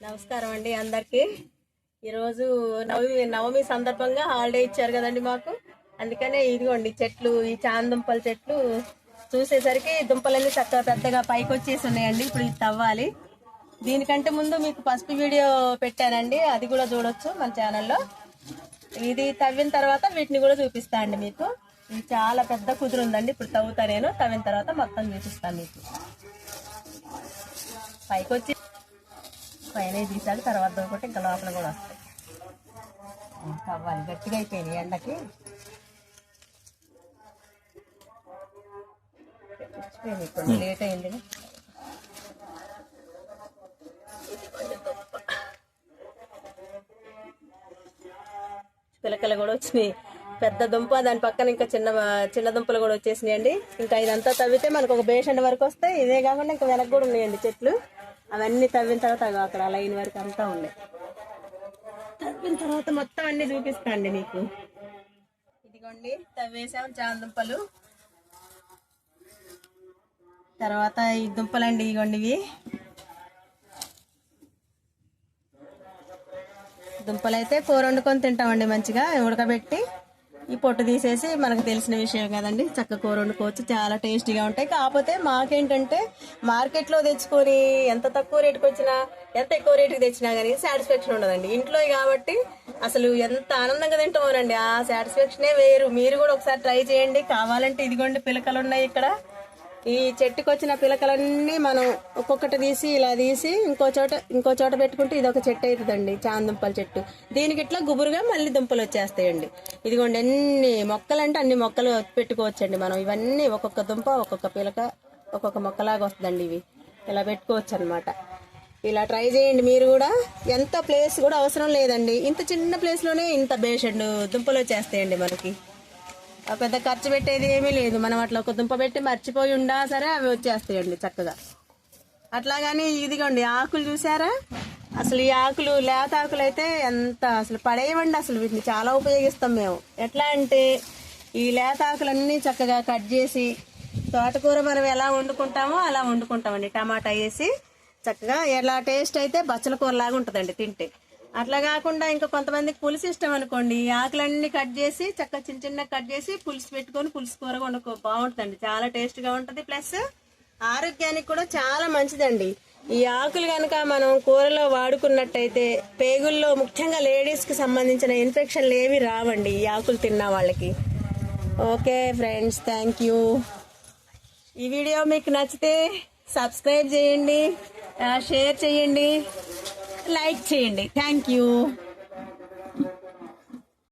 నమస్కారం అండి అందరికీ. ఈరోజు నవమి నవమి సందర్భంగా హాలిడే ఇచ్చారు కదండి మాకు. అందుకనే ఇదిగోండి చెట్లు ఈ చాందుంపల చెట్లు చూసేసరికి దుంపలన్నీ చక్కగా పెద్దగా పైకి వచ్చేసి ఉన్నాయండి. ఇప్పుడు ఇది తవ్వాలి. దీనికంటే ముందు మీకు ఫస్ట్ వీడియో పెట్టానండి. అది కూడా చూడొచ్చు మన ఛానల్లో ఇది తవ్విన తర్వాత వీటిని కూడా చూపిస్తా అండి మీకు. ఇది చాలా పెద్ద కుదురు ఉందండి. ఇప్పుడు తవ్వుతా నేను. తవ్విన తర్వాత మొత్తం చూపిస్తాను మీకు. పైకి వచ్చి పైన తీసాక తర్వాత ఒకటి ఇంకా లోపల కూడా వస్తాయి. ఇంకా అవ్వాలి గట్టిగా అయిపోయినాయి ఎండకి. తెచ్చిపోయినాయి కొన్ని లేట్ అయింది. పిలకలు కూడా వచ్చినాయి. పెద్ద దుంప దాని పక్కన ఇంకా చిన్న చిన్న దుంపలు కూడా వచ్చేసినాయి అండి ఇంకా ఇదంతా తవ్వితే మనకు ఒక బేషండ్ వరకు వస్తాయి. ఇదే కాకుండా ఇంకా వెనక కూడా ఉన్నాయండి చెట్లు. అవన్నీ తవ్విన తర్వాత అక్కడ లైన్ వరకు అంతా ఉన్నాయి తవ్విన తర్వాత మొత్తం అన్ని చూపిస్తా అండి మీకు. ఇదిగోండి తవ్వేసాం చాందుంపలు తర్వాత ఈ దుంపలండి ఇదిగోండి ఇవి. దుంపలు అయితే కూర వండుకొని తింటామండి మంచిగా ఉడకబెట్టి. ఈ పొట్టు తీసేసి మనకు తెలిసిన విషయం కదండి. చక్క కూర వండుకోవచ్చు చాలా టేస్టీగా ఉంటాయి. కాకపోతే మాకేంటంటే మార్కెట్లో తెచ్చుకొని ఎంత తక్కువ రేటుకి వచ్చినా ఎంత ఎక్కువ రేటుకి తెచ్చినా కానీ సాటిస్ఫాక్షన్ ఉండదండి. ఇంట్లో కాబట్టి అసలు ఎంత ఆనందంగా తింటామోనండి. ఆ సాటిస్ఫాక్షనే వేరు. మీరు కూడా ఒకసారి ట్రై చేయండి. కావాలంటే ఇదిగోండి పిలకలు ఉన్నాయి ఇక్కడ. ఈ చెట్టుకు వచ్చిన పిలకలన్నీ మనం ఒక్కొక్కటి తీసి ఇలా తీసి ఇంకో చోట ఇంకో చోట పెట్టుకుంటే ఇది ఒక చెట్టు అవుతుందండి చాందుంపల చెట్టు. దీనికి ఇట్లా గుబురుగా మళ్ళీ దుంపలు వచ్చేస్తాయండి. ఇదిగోండి ఎన్ని మొక్కలు అంటే అన్ని మొక్కలు పెట్టుకోవచ్చండి మనం. ఇవన్నీ ఒక్కొక్క దుంప ఒక్కొక్క పిలక ఒక్కొక్క మొక్కలాగా వస్తుందండి ఇవి. ఇలా పెట్టుకోవచ్చు అనమాట ఇలా ట్రై చేయండి మీరు కూడా. ఎంత ప్లేస్ కూడా అవసరం లేదండి. ఇంత చిన్న ప్లేస్లోనే ఇంత బేషండ్ దుంపలు వచ్చేస్తాయండి మనకి. పెద్ద ఖర్చు పెట్టేది ఏమీ లేదు. మనం అట్లా ఒక దుంప పెట్టి మర్చిపోయి ఉండా సరే అవి వచ్చేస్తాయండి చక్కగా. అట్లాగని ఇదిగోండి ఆకులు చూసారా? అసలు ఈ ఆకులు లేత ఆకులు అయితే ఎంత అసలు పడేయమండి అసలు వీటిని చాలా ఉపయోగిస్తాం మేము. ఎట్లా అంటే ఈ లేత ఆకులన్నీ చక్కగా కట్ చేసి తోటకూర మనం ఎలా వండుకుంటామో అలా వండుకుంటామండి. టమాటా వేసి చక్కగా ఎలా టేస్ట్ అయితే బచ్చల కూర లాగా ఉంటుందండి తింటే. అట్లా కాకుండా ఇంకా కొంతమందికి పులుసు ఇష్టం అనుకోండి. ఈ ఆకులన్నీ కట్ చేసి చక్కగా చిన్న చిన్న కట్ చేసి పులుసు పెట్టుకొని పులుసు కూర వండుకో బాగుంటుందండి. చాలా టేస్ట్గా ఉంటుంది. ప్లస్ ఆరోగ్యానికి కూడా చాలా మంచిదండి. ఈ ఆకులు కనుక మనం కూరలో వాడుకున్నట్టయితే పేగుల్లో ముఖ్యంగా లేడీస్కి సంబంధించిన ఇన్ఫెక్షన్లు ఏవి రావండి ఈ ఆకులు తిన్న వాళ్ళకి. ఓకే ఫ్రెండ్స్ థ్యాంక్ యూ ఈ వీడియో మీకు నచ్చితే సబ్స్క్రైబ్ చేయండి షేర్ చేయండి. లైక్ చేయండి. Thank you.